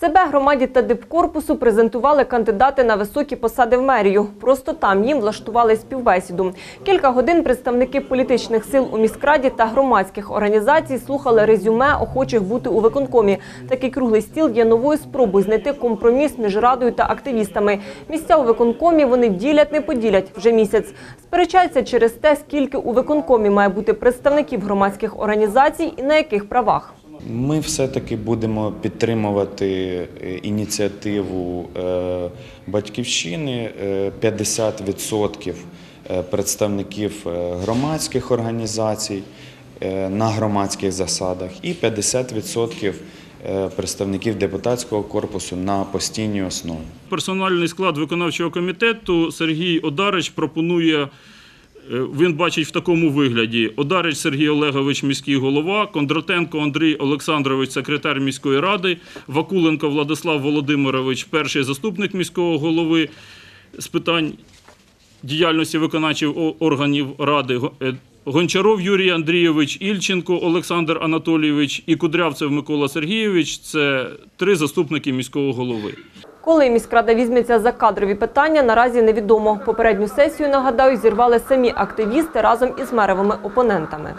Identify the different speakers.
Speaker 1: Себе громаді та дипкорпусу презентували кандидати на високі посади в мерію. Просто там їм влаштували співбесіду. Кілька годин представники політичних сил у міськраді та громадських організацій слухали резюме охочих бути у виконкомі. Такий круглий стіл є новою спробою знайти компроміс між радою та активістами. Місця у виконкомі вони ділять, не поділять вже місяць. Сперечаються через те, скільки у виконкомі має бути представників громадських організацій і на яких правах.
Speaker 2: Ми все-таки будемо підтримувати е, ініціативу е, батьківщини Е, 50% е, представників громадських організацій на громадських засадах і 50% е, представників депутатського корпусу на постійній основі.
Speaker 3: Персональний склад виконавчого комітету Сергій Одарич пропонує. Е, Він бачить в такому вигляді: Одарич Сергій Олегович, міський голова, Кондратенко Андрій Олександрович, секретар міської ради, Вакуленко Владислав Володимирович, перший заступник міського голови з питань діяльності виконавчих органів ради. Е, Гончаров Юрій Андрійович, Ільченко Олександр Анатолійович і Кудрявцев Микола Сергійович це три заступники міського голови.
Speaker 1: Коли міськрада візьметься за кадрові питання, наразі невідомо. Попередню сесію, нагадаю, зірвали самі активісти разом із меровими опонентами.